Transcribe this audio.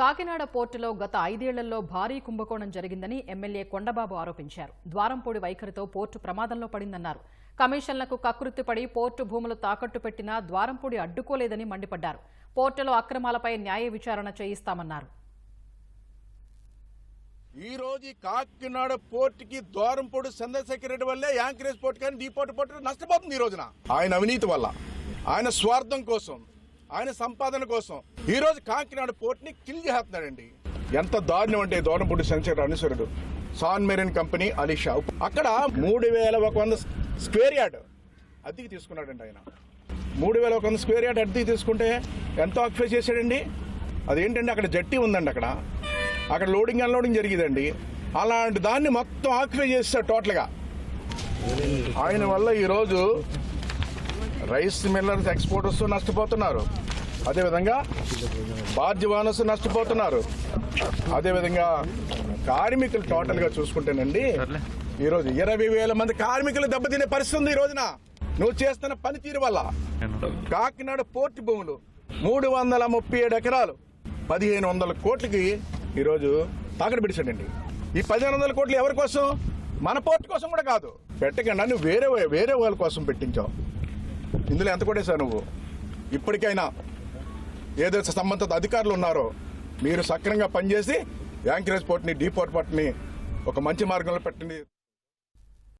కాకినాడ పోర్టులో గత ఐదేళ్ళలో భారీ కుంభకోణం జరిగిందని ఎమ్మెల్యే కొండబాబు ఆరోపించారు. ద్వారంపూడి వైఖరితో పోర్టు ప్రమాదంలో పడిందన్నారు. కమిషన్లకు కకృతిపడి పోర్టు భూములు తాకట్టు పెట్టినా ద్వారంపూడి అడ్డుకోలేదని మండిపడ్డారు. పోర్టులో అక్రమాలపై న్యాయ విచారణ చేయిస్తామన్నారు. ఈ రోజు కాకినాడ పోర్ట్కి ద్వారంపూడి చంద్రశేఖర్ రెడ్డి వల్లే యాంకరేజ్ పోర్ట్ కానీ డీపోర్ట్ పోర్ట్ నష్టపోతుంది ఈ రోజున. ఆయన అవినీతి వల్ల. ఆయన స్వార్థం కోసం. ఆయన సంపాదన కోసం. ఈ రోజు కాకినాడ పోర్ట్ని కిల్ చేస్తున్నాడండి. ఎంత దారుణం అంటే దోనపూడి చంద్రశేఖర్ అనుసరుడు సాన్ మెరిన్ కంపెనీ అలీషా. అక్కడ మూడు వేల ఒక వంద స్క్వేర్ యార్డ్ అద్దెకి తీసుకున్నాడండి ఆయన. మూడు వేల ఒక వంద స్క్వేర్ యార్డ్ అద్దెకి తీసుకుంటే ఎంత ఆక్యుపై చేశాడండి? అదేంటండి అక్కడ జట్టి ఉందండి అక్కడ. అక్కడ లోడింగ్ అన్లోడింగ్ జరిగిందండి. అలాంటి దాన్ని మొత్తం ఆక్యుపై చేస్తాడు టోటల్గా. ఆయన వల్ల ఈరోజు రైస్ మిల్లర్స్ ఎక్స్పోర్టర్స్ నష్టపోతున్నారు. అదేవిధంగా బాధ్యవానస్ నష్టపోతున్నారు. అదేవిధంగా కార్మికులు టోటల్గా చూసుకుంటేనండి ఈరోజు ఇరవై వేల మంది కార్మికులు దెబ్బతినే పరిస్థితి ఉంది ఈ రోజున. నువ్వు చేస్తున్న పనితీరు వల్ల. కాకినాడ పోర్టు భూములు మూడు వందల ముప్పై ఏడు ఎకరాలు. పదిహేను వందల కోట్లకి ఈరోజు తాకట్టు పిడిచాడండి ఈ పదిహేను వందల కోట్లు ఎవరి కోసం? మన పోర్టు కోసం కూడా కాదు. పెట్టకుండా నువ్వు వేరే వేరే వాళ్ళ కోసం పెట్టించావు. ఇందులో ఎంత కొట్టేశావు నువ్వు? ఇప్పటికైనా ఏదైతే సంబంధిత అధికారులు ఉన్నారో మీరు సక్రమంగా పనిచేసి యాంకరేజ్ పోర్ట్ని డీపోర్ట్ పోర్ట్ని ఒక మంచి మార్గంలో పెట్టండి.